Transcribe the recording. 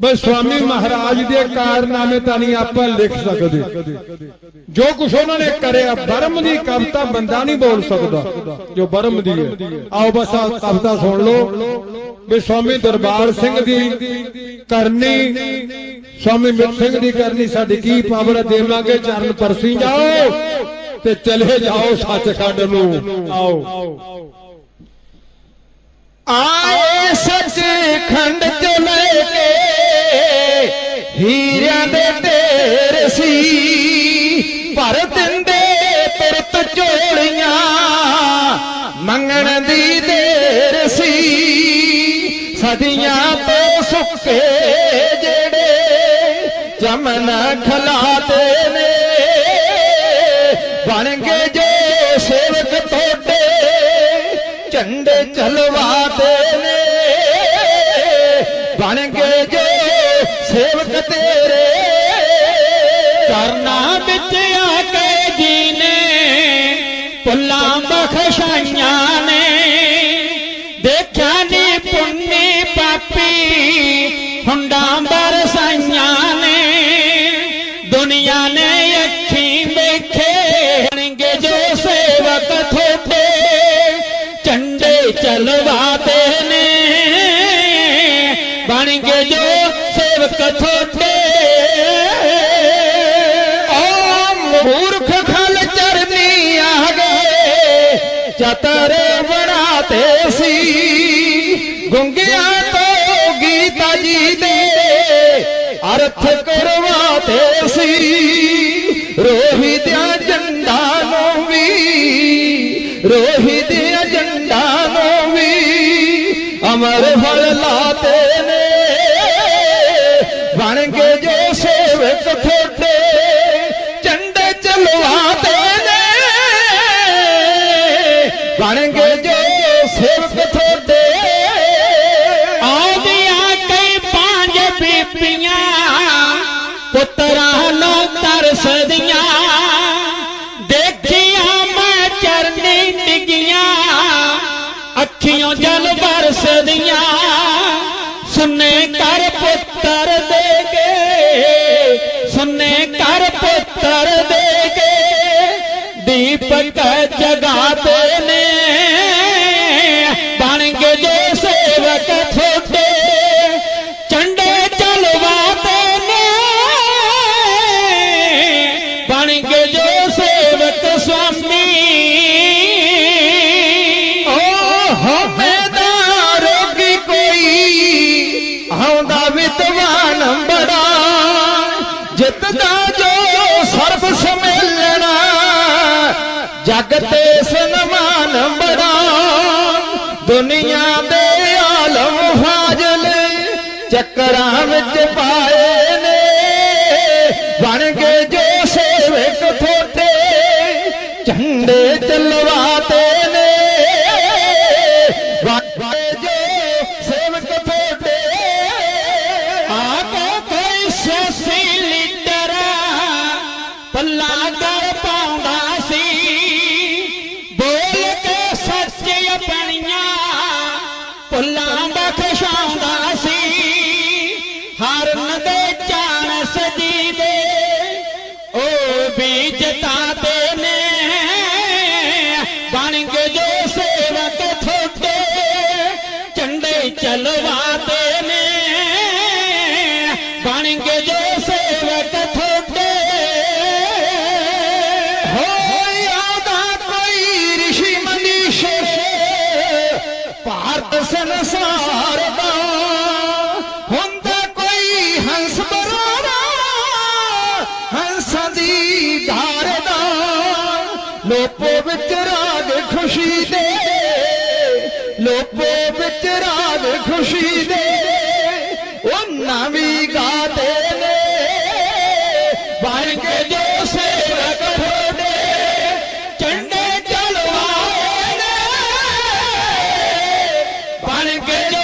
ਬਈ ਸਵਾਮੀ ਮਹਾਰਾਜ ਦੇ ਕਾਰਨਾਮੇ ਤਾਂ ਨਹੀਂ ਆਪਾਂ ਲਿਖ ਸਕਦੇ। ਜੋ ਕੁਝ ਉਹਨਾਂ ਨੇ ਕਰਿਆ, ਬਰਮ ਦੀ ਕਵਿਤਾ ਬੰਦਾ ਨਹੀਂ ਬੋਲ ਸਕਦਾ। ਜੋ ਬਰਮ ਦੀ ਹੈ। ਆਓ ਬਸ ਆ ਕਵਿਤਾ ਸੁਣ ਲਓ। ਵੀ ਸਵਾਮੀ ਦਰਬਾਰ ਸਿੰਘ ਦੀ ਕਰਨੀ, ਸਵਾਮੀ ਮਿੱਤ ਸਿੰਘ ਦੀ ਕਰਨੀ ਸਾਡੀ ਕੀ ਪਾਵਰ ਦੇਵਾਂਗੇ ਚਰਨ ਪਰਸੀ ਜਾਓ ਤੇ ਚਲੇ ਜਾਓ ਸੱਚਖੰਡ ਨੂੰ। ਆਓ। ਹੀਰਿਆਂ ਦੇ ਢੇਰ ਸੀ, ਭਰ ਦਿੰਦੇ ਤੁਰਤ ਝੋਲੀਆਂ। ਮੰਗਣ ਦੀ ਦੇਰ ਸੀ, ਸਦੀਆਂ ਤੋਂ ਸੁੱਕੇ ਜਿਹੜੇ ਜਮਨ ਖਲਾਤੇ ਨੇ। ਬਣ ਗਏ ਜੋ ਸੇਵਕ ਤੁਹਾਡੇ ਝੰਡੇ ਚਲਵਾਦੇ ਨੇ। ਬਣ ਗਏ ਜੋ ਸੇਵਕ ਤੇਰੇ। ਕਰਨਾ ਵਿੱਚ ਆ ਕੇ ਜੀ ਨੇ ਪੁੱਲਾਂ ਬਖਸ਼ਾਈਆਂ ਨੇ। ਦੇਖਿਆ ਨੀ ਪੁੰਨੀ ਪਾਪੀ, ਹੁੰਡਾਂ ਬਰਸਾਈਆਂ ਬਣ ਗਏ ਜੋ ਸੇਵਕ ਥੋੜੇ ਓ ਮੂਰਖ ਖਲ ਚਰਨੀ ਆ ਗਏ ਚਤਰ ਬਣਾਤੇ ਸੀ। ਗੁੰਗਿਆਂ ਤੋਂ ਗੀਤਾ ਜੀ ਦੇ ਅਰਥ ਕਰਵਾਤੇ ਸੀ। ਰੋਹੀ ਦਿਆਂ ਜੰਡਾ ਨੂੰ ਵੀ ਰੋਹੀ ਦਿਆਂ ਜੰਡਾ ਨੂੰ ਵੀ ਅਮਰ ਫਲ ਲਾਤੇ ਨੇ। ਬੀਬੀਆਂ, ਪੁੱਤਰਾਂ ਨੂੰ ਤਰਸਦੀਆਂ। ਦੇਖੀਆਂ ਮੈਂ ਚਰਨੀ ਡਿੱਗੀਆਂ ਅੱਖੀਆਂ ਜਲ ਬਰਸਦੀਆਂ ਸੁਨੇ ਕਰ ਪੁੱਤਰ ਦੇ ਕੇ, ਸੁਨੇ ਕਰ ਪੁੱਤਰ ਦੇਗੇ ਦੀਪਕ ਜਗਾਤੇ ਨੇ। ਬਣ ਗਏ ਜੋ ਸੇਵਕ ਥੋੜੇ ਸੁਆਮੀ। ਓ ਹੋਵੇਦਾ ਰੋਗੀ ਕੋਈ ਆਉਂਦਾ ਵਿਦਵਾਨ ਬੜਾ ਜਿੱਤਦਾ ਜੋ ਸਰਬ ਸਮੇਲਣਾ ਜਗ ਤੇ ਸਨਮਾਨ ਬੜਾ ਦੁਨੀਆ ਦੇ ਆਲਮ ਫਾਜ਼ਲ ਚੱਕਰਾਂ ਵਿੱਚ ਪਾਏ ਹਰਨ ਦੇ ਚਾਣ ਸਜੀ ਦੇ ਉਹ ਬੀਜ ਤਾਤੇ ਨੇ ਬਣ ਗਏ ਜੋ ਸੇਵਕ ਥੋੜੇ ਝੰਡੇ ਚਲਵਾਤੇ ਨੇ ਬਣ ਗਏ ਜੋ ਸੇਵਕ ਥੋੜੇ ਹੋਈ ਆਦਾ ਕੋਈ ਰਿਸ਼ੀ ਮਨੀਸ਼ਰ ਭਾਰਤ ਸੰਸਾਰ ਦਾ راج خوشي وچ راج خوشي ان به گاڏي ਚਲਵਾਏ ਨੇ. ਬਣ ਕੇ